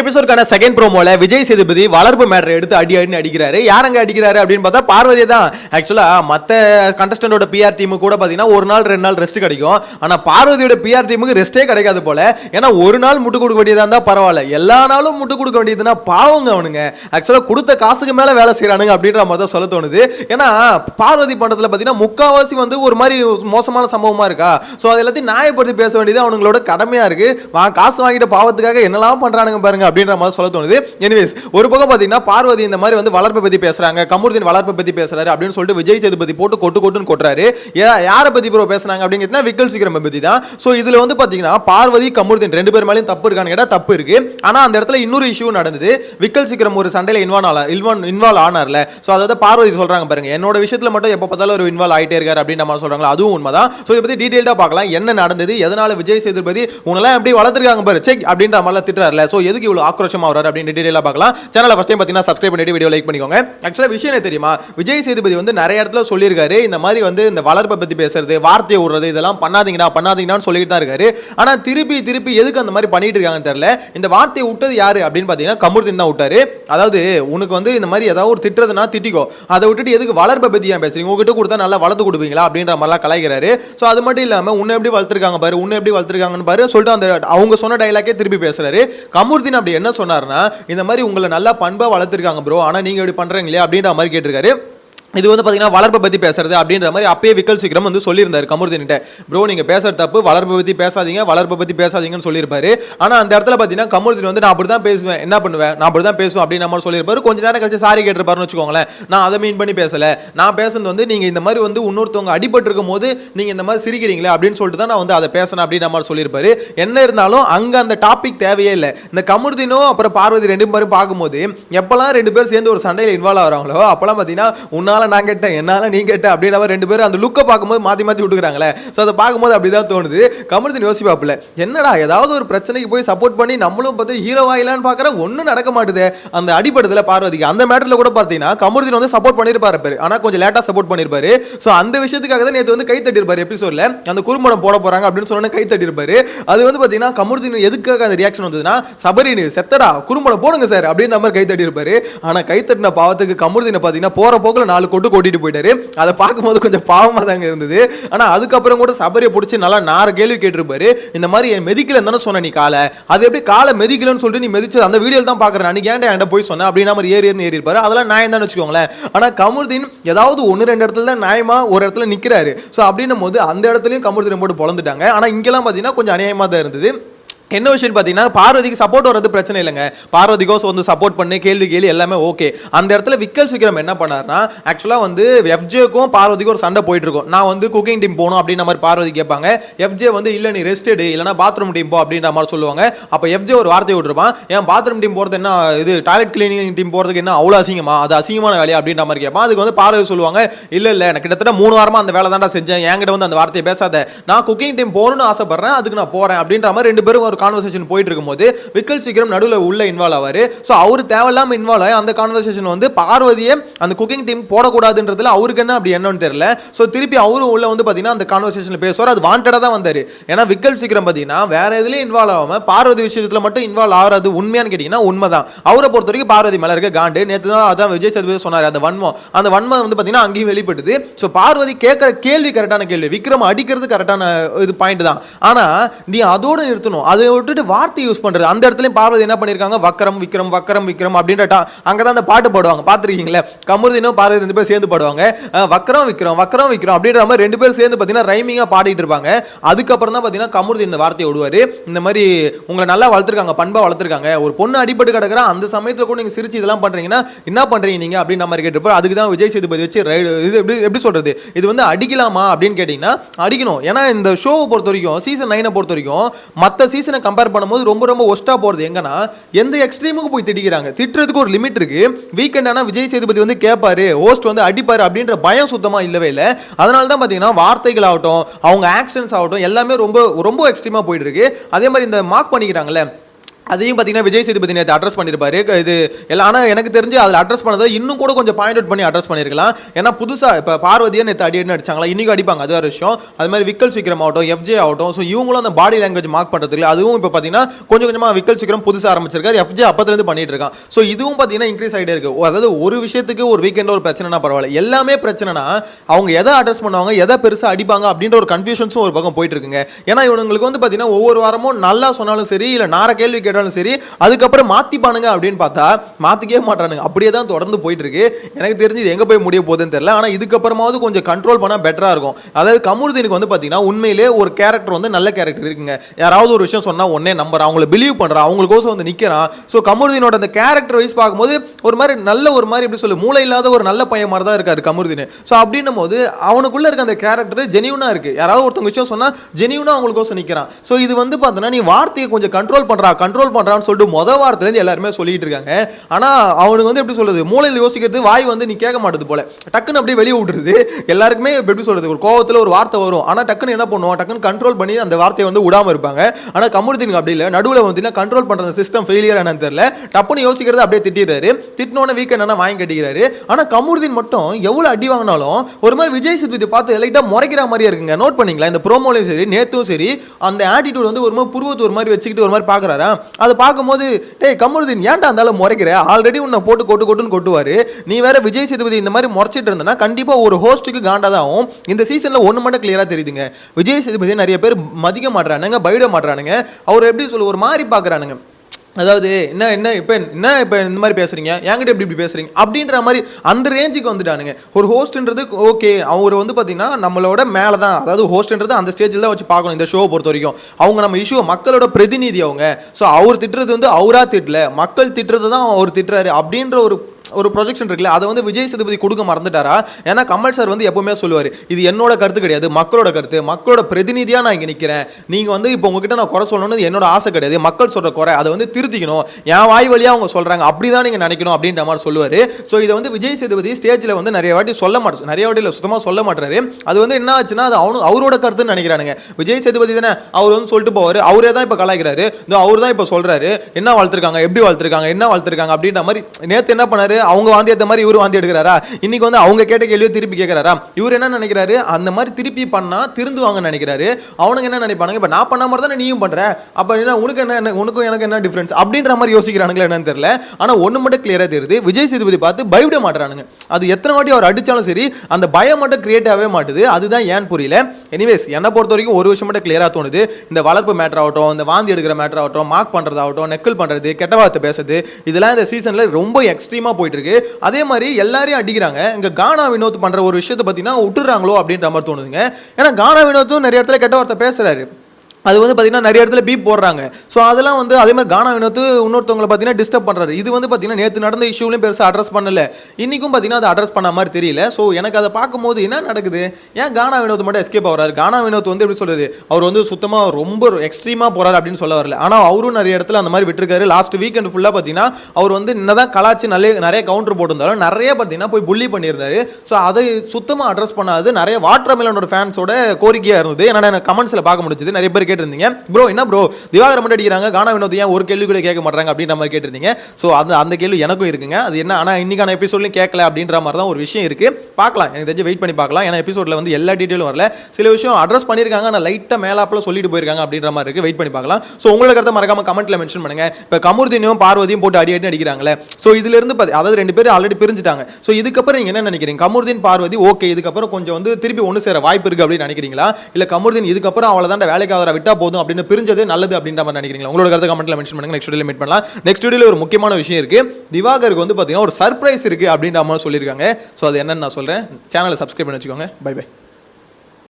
எபிசோட்கான second ப்ரோமோல விஜய் சேதுபதி வளர்ப்பு மேடரை எடுத்து அடி அடினு அடிக்கிறாரு. யாரங்க அடிக்கிறாரு அப்படின்னு பார்த்தா பார்வதி தான். ஆக்சுவலா மத்த கண்டஸ்டன்டோட பிஆர் டீமு கூட பாத்தீங்கன்னா ஒரு நாள் ரெண்டு நாள் ரெஸ்ட் கிடைக்கும். ஆனா பார்வதியோட பிஆர் டீமுக்கு ரெஸ்டே கிடைக்காது போல. ஏன்னா ஒரு நாள் முட்டு கொடுக்க வேண்டியதா இருந்தா பரவாயில்ல. எல்லா நாளும் முட்டு கொடுக்க வேண்டியதுன்னா பாவங்க அவனுங்க. ஆக்சுவலா கொடுத்த காசுக்கு மேல வேலை செய்யறானுங்க அப்படின்ற மாதிரி தான் சொல்ல தோணுது. ஏன்னா பார்வதி பண்டத்தில் பாத்தீங்கன்னா முக்காவாசி வந்து ஒரு மாதிரி மோசமான சம்பவமா இருக்கா. ஸோ அது எல்லாத்தையும் நியாயப்படுத்தி பேச வேண்டியது அவங்களோட கடமையா இருக்கு. காசு வாங்கிட்டு பாவத்துக்காக என்னெல்லாம் பண்றானுங்க பாருங்க. அப்படின்ற மாதிரி சொல்ல தோணுது. எனிவேஸ் ஒரு பக்கம் பார்த்தீங்கன்னா பார்வதி இந்த மாதிரி வந்து வளர்ப்பை பற்றி பேசுகிறாங்க கமுருதீன் வளர்ப்பை பற்றி பேசுகிறாரு அப்படின்னு சொல்லிட்டு விஜய் சேதுபதி போட்டு கொட்டு கொட்டுன்னு கொட்டுறாரு. யாரை பற்றி ப்ரோ பேசுனாங்க அப்படிங்கிறதுனா விக்கல் சீக்கிரம் பற்றி தான். ஸோ இதில் வந்து பார்த்தீங்கன்னா பார்வதி கமுருதீன் ரெண்டு பேர் மேலேயும் தப்பு இருக்கான்னு கேட்டால் தப்பு இருக்கு. ஆனால் அந்த இடத்துல இன்னொரு இஷ்யூ நடந்தது. விக்கல் சீக்கிரம் ஒரு சண்டையில் இன்வால்வ் ஆல இன்வால்வ் இன்வால்வ் ஆனார்ல. ஸோ அதாவது பார்வதி சொல்கிறாங்க பாருங்க என்னோட விஷயத்தில் மட்டும் எப்போ பார்த்தாலும் ஒரு இன்வால்வ் ஆகிட்டே இருக்காரு அப்படின்னு மாதிரி சொல்கிறாங்க அதுவும் உண்மைதான். ஸோ இதை பற்றி டீட்டெயில்டாக பார்க்கலாம். என்ன நடந்தது? எதனால விஜய் சேதுபதி உன்னெல்லாம் எப்படி வளர்த்துருக்காங்க பாரு செக் அப்படின்ற மாதிரிலாம் திட்டுறாருல. ஸோ எதுக்கு இவ்வளவு ஆக்ரோஷமா வராரு அப்படின்னு டீடைலா பார்க்கலாம். சேனலை ஃபஸ்ட் டைம் பார்த்தீங்கன்னா சப்ஸ்கிரைப் பண்ணிட்டு வீடியோ லைக் பண்ணிக்கோங்க. ஆக்சுவலாக விஷயம் என்ன தெரியுமா? விஜய் சேதுபதி வந்து நிறைய இடத்துல சொல்லியிருக்காரு. இந்த மாதிரி வந்து இந்த வளர்ப்பை பத்தி பேசுறது வார்த்தையை விடுறது இதெல்லாம் பண்ணாதீங்கடா பண்ணாதீங்கடான்னு சொல்லிட்டு தான் இருக்காரு. ஆனா திருப்பி திருப்பி எதுக்கு அந்த மாதிரி பண்ணிட்டு இருக்காங்கன்னு தெரியல. இந்த வார்த்தையை விட்டது யாரு அப்படின்னு பார்த்தீங்கன்னா கமுர்தின் தான் விட்டாரு. அதாவது உனக்கு வந்து இந்த மாதிரி ஏதாவது ஒரு திட்டுறதுனா திட்டிக்கோ. அதை விட்டுட்டு எதுக்கு வளர்ப்பை பத்தி ஏன் பேசுறீங்க? உங்ககிட்ட கொடுத்தா நல்லா வளர்த்து கொடுப்பீங்களா? அப்படின்ற மாதிரிலாம் கலாய்க்கிறாரு. ஸோ அது மட்டும் இல்லாம உன்னை எப்படி வளர்த்துருக்காங்க பாரு உன்னை எப்படி வளர்த்துருக்காங்கன்னு பாரு சொல்லிட்டு அந்த அவங்க சொன்ன டைலாக்கே திருப்பி பேசுறாரு. கமுர்தின் அப்படி என்ன சொன்னாருன்னா இந்த மாதிரி உங்களை நல்லா பண்பாக வளர்த்துருக்காங்க ப்ரோ ஆனா நீங்கள் இப்படி பண்றீங்களே அப்படின்ற மாதிரி கேட்டிருக்காரு. இது வந்து பார்த்தீங்கன்னா வளர்ப்பை பற்றி பேசுறது அப்படின்ற மாதிரி அப்பயே விக்கல் சீக்கிரம் வந்து சொல்லியிருந்தார் கமருதீன்கிட்ட. ப்ரோ நீங்கள் பேசுகிற தப்பு வளர்ப்பை பற்றி பேசாதீங்க வளர்ப்பை பற்றி பேசாதீங்கன்னு சொல்லியிருப்பாரு. ஆனால் அந்த இடத்துல பார்த்தீங்கன்னா கமருதீன் வந்து நான் அப்படி தான் பேசுவேன் என்ன பண்ணுவேன்? நான் அப்படி தான் பேசுவேன் அப்படின்னு நம்ம சொல்லியிருப்பாரு. கொஞ்ச நேரம் கழிச்சு சாரி கேட்டிருப்பாருன்னு வச்சுக்கோங்களேன். நான் அதை மீன் பண்ணி பேசலை. நான் பேசுனது வந்து நீங்கள் இந்த மாதிரி வந்து இன்னொருத்தவங்க அடிபட்டிருக்கும் போது நீங்கள் இந்த மாதிரி சிரிக்கிறீங்களே அப்படின்னு சொல்லிட்டு தான் நான் வந்து அதை பேசணும் அப்படின்னு மாதிரி சொல்லியிருப்பாரு. என்ன இருந்தாலும் அங்கே அந்த டாபிக் தேவையே இல்லை. இந்த கமருதீனும் அப்புறம் பார்வதி ரெண்டு பேரும் பார்க்கும்போது எப்போல்லாம் ரெண்டு பேரும் சேர்ந்து ஒரு சண்டையில் இன்வால்வ் ஆகிறாங்களோ அப்போல்லாம் பார்த்தீங்கன்னா உன்னால நான் கேட்டேன் என்னால நீ கேட்ட அப்படின்ற ரெண்டு பேரும் அந்த லுக்கை பார்க்கும்போது மாற்றி மாற்றி விட்டுக்கிறாங்களே. ஸோ அதை பார்க்கும்போது அப்படி தான் தோணுது. கமருதீன் யோசிப்பாப்பில் என்னடா ஏதாவது ஒரு பிரச்சனைக்கு போய் சப்போர்ட் பண்ணி நம்மளும் பார்த்து ஹீரோவாயிலான்னு பார்க்குற ஒன்றும் நடக்க மாட்டுது. அந்த அடிப்படத்தில் பார்வதிக்கு. அந்த மேட்டரில் கூட பார்த்தீங்கன்னா கமருதீன் வந்து சப்போர்ட் பண்ணியிருப்பார் பேர். ஆனால் கொஞ்சம் லேட்டாக சப்போர்ட் பண்ணியிருப்பார் ஸோ அந்த விஷயத்துக்காக தான் நேற்று வந்து கை தட்டியிருப்பார் எபிசோடில் அந்த குறும்படம் போட போறாங்க அப்படின்னு சொன்னோன்னே கை தட்டியிருப்பார் அது வந்து பார்த்தீங்கன்னா கமருதீன் எதுக்காக அந்த ரியாக்ஷன் வந்ததுன்னா சபரினு செத்தடா குறும்படம் போடுங்க சார். அப்படின்ற மாதிரி கை தட்டியிருப்பார் ஆனால் கை தட்டின பாவத்துக்கு கமருதீனை பார்த்தீங்கன்னா போகிற போக்கில் நாலு கொட்டு கூட்டிட்டு போயிட்டாரு. அதை பார்க்கும்போது கொஞ்சம் பாவமாக தாங்க இருந்தது. ஆனால் அதுக்கப்புறம் கூட சபரியை பிடிச்சி நல்லா நார கேள்வி கேட்டிருப்பாரு. இந்த மாதிரி என் மெதிக்கல தானே சொன்ன நீ காலை? அது எப்படி காலை மெதிக்கலன்னு சொல்லிட்டு நீ மெதிச்சது? அந்த வீடியோ தான் பார்க்குறேன். அன்றைக்கி ஏன்டா என்கிட்ட போய் சொன்னேன் அப்படின்னா மாதிரி ஏறி ஏறி ஏறி இருப்பாரு. அதெல்லாம் நியாயம் தான் வச்சுக்கோங்களேன். ஆனால் கமருதீன் ஏதாவது ஒன்று ரெண்டு இடத்துல தான் நியாயமாக ஒரு இடத்துல நிற்கிறாரு ஸோ அப்படின்னும் போது அந்த இடத்துலையும் கமருதீன் போட்டு பொழந்துட்டாங்க. ஆனால் இங்கெல்லாம் பார்த்தீங்கன்னா கொஞ்சம் அநியாயமாக தான் இருந்தது. என்ன விஷயம் பார்த்தீங்கன்னா பார்வதிக்கு சப்போர்ட் வர்றது பிரச்சனை இல்லைங்க. பார்வதிக்கோ வந்து சப்போர்ட் பண்ணி கேள்வி கேள்வி எல்லாமே ஓகே அந்த இடத்துல விக்கல் சீக்கிரம் என்ன பண்ணாருன்னா ஆக்சுவலாக வந்து எஃப்ஜேக்கும் பார்வதிக்கும் ஒரு சண்டை போயிட்டு இருக்கும் நான் வந்து குக்கிங் டீம் போகணும் அப்படின்ற மாதிரி பார்வதி கேட்பாங்க. எஃப்ஜே வந்து இல்லை நீ ரெஸ்ட் எடு. இல்லைனா பாத்ரூம் டீம் போ அப்படின்ற மாதிரி சொல்லுவாங்க. அப்போ எஃப்ஜே ஒரு வார்த்தை விட்டுருப்பான். ஏன் பாத்ரூம் டீம் போகிறது என்ன இது டாய்லெட் கிளீனிங் டீம் போகிறதுக்கு என்ன அவ்வளோ அசிங்கமா? அது அசிங்கமான வேலையா? அப்படின்ற மாதிரி கேட்பான். அதுக்கு வந்து பார்வதி சொல்லுவாங்க இல்லை இல்லை எனக்கு கிட்டத்தட்ட மூணு வாரமாக அந்த வேலை தான்டா செஞ்சேன். என்கிட்ட வந்து அந்த வார்த்தையை பேசாத. நான் குக்கிங் டீம் போகணும்னு ஆசைப்படுறேன். அதுக்கு நான் போகிறேன் அப்படின்ற மாதிரி ரெண்டு பேரும் ஒரு கான்வர்சேஷன் போயிட்டு இருக்கும்போது விக்கல் சீக்கிரம் நடுவில் உள்ள இன்வால்வ் ஆவாரு. ஸோ அவர் தேவையில்லாம இன்வால்வ் ஆகி அந்த கான்வர்சேஷன் வந்து பார்வதியை அந்த குக்கிங் டீம் போடக்கூடாதுன்றதுல அவருக்கு என்ன அப்படி என்னன்னு தெரியல. ஸோ திருப்பி அவரும் உள்ள வந்து பார்த்தீங்கன்னா அந்த கான்வர்சேஷனில் பேசுவார். அது வாண்டடாக தான் வந்தார். ஏன்னா விக்கல் சீக்கிரம் பார்த்தீங்கன்னா வேற எதுலேயும் இன்வால்வ் ஆகாமல் பார்வதி விஷயத்தில் மட்டும் இன்வால்வ் ஆகிறது உண்மையானு கேட்டிங்கன்னா உண்மை தான் அவரை பொறுத்த வரைக்கும் பார்வதி மேலே இருக்க காண்டு நேற்று தான் அதான் விஜய் சதுபதி சொன்னார் அந்த வன்மம். அந்த வன்மம் வந்து பார்த்தீங்கன்னா அங்கேயும் வெளிப்பட்டுது. ஸோ பார்வதி கேட்குற கேள்வி கரெக்டான கேள்வி. விக்ரம் அடிக்கிறது கரெக்டான இது பாயிண்ட் தான். ஆனால் நீ அதோட நிறுத்தணும். அது அதை விட்டுட்டு வார்த்தை யூஸ் பண்ணுறது அந்த இடத்துலையும் பார்வதி என்ன பண்ணியிருக்காங்க வக்கரம் விக்ரம் வக்கரம் விக்ரம் அப்படின்ற டா- அங்கதான் அந்த பாட்டு பாடுவாங்க. பார்த்துருக்கீங்களே? கமருதினும் பார்வதி ரெண்டு பேரும் சேர்ந்து பாடுவாங்க. வக்கரம் விக்ரம் வக்கரம் விக்ரம் அப்படின்ற மாதிரி ரெண்டு பேரும் சேர்ந்து பார்த்தீங்கன்னா ரைமிங்காக பாடிட்டு இருப்பாங்க. அதுக்கப்புறம் தான் பார்த்தீங்கன்னா கமருதி இந்த வார்த்தையை விடுவார். இந்த மாதிரி உங்களை நல்லா வளர்த்துருக்காங்க பண்பாக வளர்த்துருக்காங்க. ஒரு பொண்ணு அடிபட்டு கிடக்குறா அந்த சமயத்தில் கூட நீங்கள் சிரிச்சு இதெல்லாம் பண்ணுறீங்கன்னா என்ன பண்ணுறீங்க நீங்கள் அப்படின்னு நம்ம கேட்டிருப்போம் அதுக்கு தான் விஜய் சேதுபதி வச்சு ரைடு இது எப்படி எப்படி சொல்கிறது இது வந்து அடிக்கலாமா அப்படின்னு கேட்டிங்கன்னா அடிக்கணும். ஏன்னா இந்த ஷோவை பொறுத்த வரைக்கும் சீசன் நைனை பொறுத்த வரைக்கும் மற்ற சீசனை கம்பேர் பண்ணும்போது ரொம்ப ரொம்ப ஒஸ்ட்டாக போகிறது எங்கன்னா எந்த எக்ஸ்ட்ரீமுக்கு போய் திட்டிக்கிறாங்க திட்டுறதுக்கு ஒரு லிமிட் இருக்கு. வீக்கெண்ட் ஆனால் விஜய் சேதுபதி வந்து கேட்பாரு ஹோஸ்ட் வந்து அடிப்பார் அப்படின்ற பயம் சுத்தமாக இல்லவே இல்லை. அதனால தான் பார்த்தீங்கன்னா வார்த்தைகள் ஆகட்டும் அவங்க ஆக்ஷன்ஸ் ஆகட்டும் எல்லாமே ரொம்ப ரொம்ப எக்ஸ்ட்ரீமாக போயிட்டு இருக்கு. அதே மாதிரி இந்த மார்க் பண்ணிக்கிறாங்களே அதையும் பார்த்தீங்கன்னா விஜய் சேதுபதி நேற்று அட்ரஸ் பண்ணியிருப்பாரு இது எல்லாம் ஆனால் எனக்கு தெரிஞ்சு அதில் அட்ரஸ் பண்ணதை இன்னும் கூட கொஞ்சம் பாயிண்ட் அவுட் பண்ணி அட்ரஸ் பண்ணியிருக்கலாம் ஏன்னா புதுசாக இப்போ பார்வதியை நேற்று அடி அடின்னு அடிச்சாங்களா? இன்னைக்கு அடிப்பாங்க. அது ஒரு விஷயம். அது மாதிரி விக்கல் சீக்கிரம் ஆகட்டும் எஃப்ஜே ஆகட்டும். ஸோ இவங்களும் அந்த பாடி லாங்குவேஜ் மார்க் பண்ணுறதுக்கு அதுவும் இப்போ பார்த்தீங்கன்னா கொஞ்சம் கொஞ்சமாக விக்கல் சீக்கிரம் புதுசாக ஆரம்பிச்சிருக்காரு. எஃப்ஜே அப்பத்துலேருந்து பண்ணிட்டு இருக்கான். ஸோ இதுவும் பார்த்தீங்கன்னா இன்க்ரீஸ் ஆகிட்டே இருக்கு. அதாவது ஒரு விஷயத்துக்கு ஒரு வீக்கெண்ட் ஒரு பிரச்சனைனா பரவாயில்ல. எல்லாமே பிரச்சனைனா அவங்க எதை அட்ரஸ் பண்ணுவாங்க எதை பெருசாக அடிப்பாங்க அப்படின்ற ஒரு கன்ஃபியூஷன்ஸும் ஒரு பக்கம் போயிட்டு இருக்குங்க. ஏன்னா இவங்களுக்கு வந்து பார்த்தீங்கன்னா ஒவ்வொரு வாரமும் நல்லா சொன்னாலும் சரி இல்லை நார கேள்வி கேட்டாலும் சரி அதுக்கப்புறம் மாற்றிப்பானுங்க அப்படின்னு பார்த்தா மாற்றிக்கவே மாட்டானுங்க. அப்படியே தான் தொடர்ந்து போயிட்டு இருக்கு எனக்கு தெரிஞ்சு இது எங்கே போய் முடிய போகுதுன்னு தெரியல. ஆனால் இதுக்கப்புறமாவது கொஞ்சம் கண்ட்ரோல் பண்ணால் பெட்டராக இருக்கும். அதாவது கமுருதீனுக்கு வந்து பார்த்தீங்கன்னா உண்மையிலே ஒரு கேரக்டர் வந்து நல்ல கேரக்டர் இருக்குங்க. யாராவது ஒரு விஷயம் சொன்னால் ஒன்னே நம்பர் அவங்கள பிலீவ் பண்ணுறான் அவங்களுக்கோசம் வந்து நிற்கிறான் ஸோ கமுருதீனோட அந்த கேரக்டர் வைஸ் பார்க்கும்போது ஒரு மாதிரி நல்ல ஒரு மாதிரி எப்படி சொல்லு மூளை இல்லாத ஒரு நல்ல பையன் மாதிரி தான் இருக்காரு கமுருதீன். ஸோ அப்படின்னும் போது அவனுக்குள்ள இருக்க அந்த கேரக்டர் ஜெனியூனாக இருக்கு. யாராவது ஒருத்தவங்க விஷயம் சொன்னால் ஜெனியூனாக அவங்களுக்கோசம் நிற்கிறான் ஸோ இது வந்து பார்த்தோன்னா நீ வார்த்தையை கொஞ்சம் கண்ட்ரோல் பண்ணுறா கண்ட்ரோல் பண்ணுறான்னு சொல்லிட்டு மொதல் வாரத்துலேருந்து எல்லாருமே சொல்லிட்டு இருக்காங்க. ஆனால் அவனுக்கு வந்து எப்படி சொல்கிறது மூளையில் யோசிக்கிறது வாய் வந்து நீ கேட்க மாட்டது போல. டக்குன்னு அப்படியே வெளியே விட்டுருது. எல்லாருக்குமே எப்படி சொல்கிறது ஒரு கோவத்தில் ஒரு வார்த்தை வரும். ஆனால் டக்குன்னு என்ன பண்ணுவான்? டக்குன்னு கண்ட்ரோல் பண்ணி அந்த வார்த்தையை வந்து விடாமல் இருப்பாங்க. ஆனால் கமுருதீனுக்கு அப்படி இல்லை. நடுவில் வந்து கண்ட்ரோல் பண்ணுற சிஸ்டம் ஃபெயிலியர் என்னன்னு தெரியல. டப்புன்னு யோசிக்கிறது அப்படியே திட்டிடுறாரு. திட்டினோட வீக் என்னன்னா வாங்கி கட்டிக்கிறாரு. ஆனால் கமுருதீன் மட்டும் எவ்வளோ அடி வாங்கினாலும் ஒரு மாதிரி விஜய் சேதுபதி பார்த்து லைட்டாக முறைக்கிற மாதிரியே இருக்குங்க. நோட் பண்ணிங்களா? இந்த ப்ரோமோலையும் சரி நேத்தும் சரி அந்த ஆட்டிடியூட் வந்து ஒரு மாதிரி புருவத்து ஒரு மாதிரி வச்சுக்கிட்டு ஒரு மாதிரி பார்க்குறாரா? அது பார்க்கும்போது டேய் கமருதீன் ஏன்டா இருந்தாலும் முறைக்கிற? ஆல்ரெடி உன்னை போட்டு கொட்டு கொட்டுன்னு கொட்டுவார். நீ வேற விஜய் சேதுபதி இந்த மாதிரி முறைச்சிட்டு இருந்தனா கண்டிப்பாக ஒரு ஹோஸ்ட்டுக்கு காண்டா தான் ஆகும். இந்த சீசனில் ஒன்று மட்டும் கிளியராக தெரியுதுங்க. விஜய் சேதுபதி நிறைய பேர் மதிக்க மாட்றானுங்க பயிட மாட்றானுங்க. அவர் எப்படி சொல்ல ஒரு மாதிரி பார்க்குறானுங்க. அதாவது என்ன என்ன இப்போ என்ன இப்போ இந்த மாதிரி பேசுகிறீங்க என்கிட்ட இப்படி இப்படி பேசுகிறீங்க அப்படின்ற மாதிரி அந்த ரேஞ்சுக்கு வந்துட்டானுங்க. ஒரு ஹோஸ்ட்ன்றது ஓகே அவர் வந்து பார்த்தீங்கன்னா நம்மளோட மேலே தான் அதாவது ஹோஸ்ட்ன்றது அந்த ஸ்டேஜில் தான் வச்சு பார்க்கணும் இந்த ஷோவை பொறுத்த வரைக்கும். அவங்க நம்ம இஷ்யூ மக்களோட பிரதிநிதி அவங்க. ஸோ அவர் திட்டுறது வந்து அவராக திட்டல. மக்கள் திட்டுறது தான் அவர் திட்டுறாரு. அப்படின்ற ஒரு ஒரு ப்ரொஜெக்ஷன் இருக்குல்ல அதை வந்து விஜய் சேதுபதி கொடுக்க மறந்துட்டாரா? ஏன்னா கமல் சார் வந்து எப்பவுமே சொல்லுவார் இது என்னோட கருத்து கிடையாது மக்களோட கருத்து மக்களோட பிரதிநிதியாக நான் இங்கே நிற்கிறேன் நீங்கள் வந்து இப்போ உங்ககிட்ட நான் குறை சொல்லணும்னு என்னோட ஆசை கிடையாது மக்கள் சொல்கிற குறை அதை வந்து திருத்திக்கணும். என் வாய் வழியாக அவங்க சொல்கிறாங்க அப்படி தான் நீங்கள் நினைக்கணும் அப்படின்ற மாதிரி சொல்லுவார். ஸோ இதை வந்து விஜய் சேதுபதி ஸ்டேஜில் வந்து நிறைய வாட்டி சொல்ல மாட்டேன் நிறைய வாட்டியில் சுத்தமாக சொல்ல மாட்டுறாரு அது வந்து என்ன ஆச்சுன்னா அது அவனு அவரோட கருத்துன்னு நினைக்கிறானுங்க. விஜய் சேதுபதி தானே அவர் வந்து சொல்லிட்டு போவார் அவரே தான் இப்போ கலாய்க்கிறாரு. இந்த அவர் தான் இப்போ சொல்கிறாரு என்ன வளர்த்துருக்காங்க எப்படி வளர்த்துருக்காங்க என்ன வளர்த்துருக்காங்க அப்படின்ற மாதிரி நேற்று என்ன பண்ணாரு? அவங்க வாந்தி எடுத்த மாதிரி இவர் வாந்தி எடுக்கிறாரா? இன்னைக்கு வந்து அவங்க கேட்ட கேள்வியை திருப்பி கேட்குறாரா இவர் என்ன நினைக்கிறாரு? அந்த மாதிரி திருப்பி பண்ணா திருந்துவாங்கன்னு நினைக்கிறாரு. அவனுங்க என்ன நினைப்பானுங்க? இப்போ நான் பண்ண மாதிரி தானே நீயும் பண்ற? அப்போ என்ன உனக்கு என்ன உனக்கும் எனக்கு என்ன டிஃபரன்ஸ் அப்படின்ற மாதிரி யோசிக்கிறானுங்களா என்னன்னு தெரியல. ஆனால் ஒன்று மட்டும் கிளியராக தெரியுது. விஜய் சேதுபதி பார்த்து பயவிட மாட்டுறானுங்க அது எத்தனை வாட்டி அவர் அடிச்சாலும் சரி அந்த பயம் மட்டும் கிரியேட் ஆகவே மாட்டுது. அதுதான் ஏன் புரியல. எனிவேஸ் என்னை பொறுத்த வரைக்கும் ஒரு விஷயம் மட்டும் கிளியரா தோணுது. இந்த வளர்ப்பு மேட்டர் ஆகட்டும் இந்த வாந்தி எடுக்கிற மேட்டர் ஆகட்டும் மார்க் பண்ணுறதாகட்டும் நெக்கல் பண்ணுறது கெட்ட வார்த்தை பேசுறது இதெல்லாம் இந்த சீசனில் ரொம்ப எக்ஸ்ட்ரீமாக போய் இருக்கு அதே மாதிரி எல்லாரையும் அடிக்கிறாங்க. இங்கே கானா வினோத் பண்ணுற ஒரு விஷயத்தை பார்த்தீங்கன்னா விட்டுறாங்களோ அப்படின்ற மாதிரி தோணுதுங்க. ஏன்னா கானா வினோத்தும் நிறைய இடத்துல கெட்ட வார்த்தை பேசுறாரு. அது வந்து பார்த்திங்கன்னா நிறைய இடத்துல பீப் போடுறாங்க. ஸோ அதெல்லாம் வந்து அதே மாதிரி கானா வினோத்து இன்னொருத்தவங்களை பார்த்தீங்கன்னா டிஸ்டர்ப் பண்ணுறாரு இது வந்து பார்த்தீங்கன்னா நேற்று நடந்த இஷ்யூலையும் பெருசாக அட்ரஸ் பண்ணல. இன்றைக்கும் பார்த்தீங்கன்னா அதை அட்ரஸ் பண்ண மாதிரி தெரியல. ஸோ எனக்கு அதை பார்க்கும்போது என்ன நடக்குது? ஏன் கானா வினோத் மட்டும் எஸ்கேப் ஆகிறாரு? கானா வினோத் வந்து எப்படி சொல்கிறது அவர் வந்து சுத்தமாக ரொம்ப எக்ஸ்ட்ரீமாக போகிறார் அப்படின்னு சொல்ல வரல. ஆனால் அவரும் நிறைய இடத்துல அந்த மாதிரி விட்டுருக்காரு. லாஸ்ட் வீக்கெண்ட் ஃபுல்லாக பார்த்தீங்கன்னா அவர் வந்து என்னதான் கலாச்சி நல்ல நிறைய கவுண்டர் போட்டிருந்தாலும் நிறைய பார்த்தீங்கன்னா போய் புள்ளி பண்ணியிருந்தாரு. ஸோ அதை சுத்தமாக அட்ரஸ் பண்ணாது. நிறைய வாட்டர் மெலனோட ஃபேன்ஸோட கோரிக்கையாக இருந்தது. ஏன்னா எனக்கு கமெண்ட்ஸில் பார்க்க முடிஞ்சது. நிறைய பேர் கேட்டிருந்தீங்க. ப்ரோ என்ன ப்ரோ திவாகர் மட்டும் அடிக்கிறாங்க. கானா வினோத் ஏன் ஒரு கேள்வி கூட கேட்க மாட்டாங்க அப்படின்ற மாதிரி கேட்டிருந்தீங்க. ஸோ அந்த அந்த கேள்வி எனக்கும் இருக்குங்க. அது என்ன ஆனால் இன்னைக்கான எபிசோட்லையும் கேட்கல அப்படின்ற மாதிரி தான் ஒரு விஷயம் இருக்கு. பார்க்கலாம். எனக்கு தெரிஞ்சு வெயிட் பண்ணி பார்க்கலாம். ஏன்னா எபிசோட்ல வந்து எல்லா டீட்டெயிலும் வரல. சில விஷயம் அட்ரஸ் பண்ணியிருக்காங்க. ஆனால் லைட்டாக மேலாப்பில் சொல்லிட்டு போயிருக்காங்க அப்படின்ற மாதிரி இருக்கு. வெயிட் பண்ணி பார்க்கலாம். ஸோ உங்களுக்கு கருத்தை மறக்காம கமெண்ட்ல மென்ஷன் பண்ணுங்க. இப்போ கமுர்தீனையும் பார்வதியும் போட்டு அடி அடி அடிக்கிறாங்களே. ஸோ இதுல இருந்து அதாவது ரெண்டு பேரும் ஆல்ரெடி பிரிஞ்சுட்டாங்க. ஸோ இதுக்கப்புறம் நீங்க என்ன நினைக்கிறீங்க? கமுர்தீன் பார்வதி ஓகே இதுக்கப்புறம் கொஞ்சம் வந்து திருப்பி ஒன்று சேர வாய்ப்பு இருக்கு அப்படின்னு நினைக்கிறீங்களா? இல்ல கமுர்தீன் இதுக்கப்புறம் அவ்வளோதான் வேலைக்காக வேலைக்கு விட்டா போதும் அப்படின்னு பிரிஞ்சது நல்லது அப்படின்ற மாதிரி நினைக்கிறீங்களா? உங்களோட கருத்து கமெண்ட்ல மென்ஷன் பண்ணுங்க. நெக்ஸ்ட் வீடியோ மீட் பண்ணலாம். நெக்ஸ்ட் வீடியோல ஒரு முக்கியமான விஷயம் இருக்கு. திவாகருக்கு வந்து பாத்தீங்கன்னா ஒரு சர்ப்ரைஸ் இருக்கு அப்படின்ற மாதிரி சொல்லியிருக்காங்க. ஸோ அது என்னன்னு நான் சொல்றேன். சேனலை சப்ஸ்கிரைப் பண்ணி வச்சுக்கோங்க. By by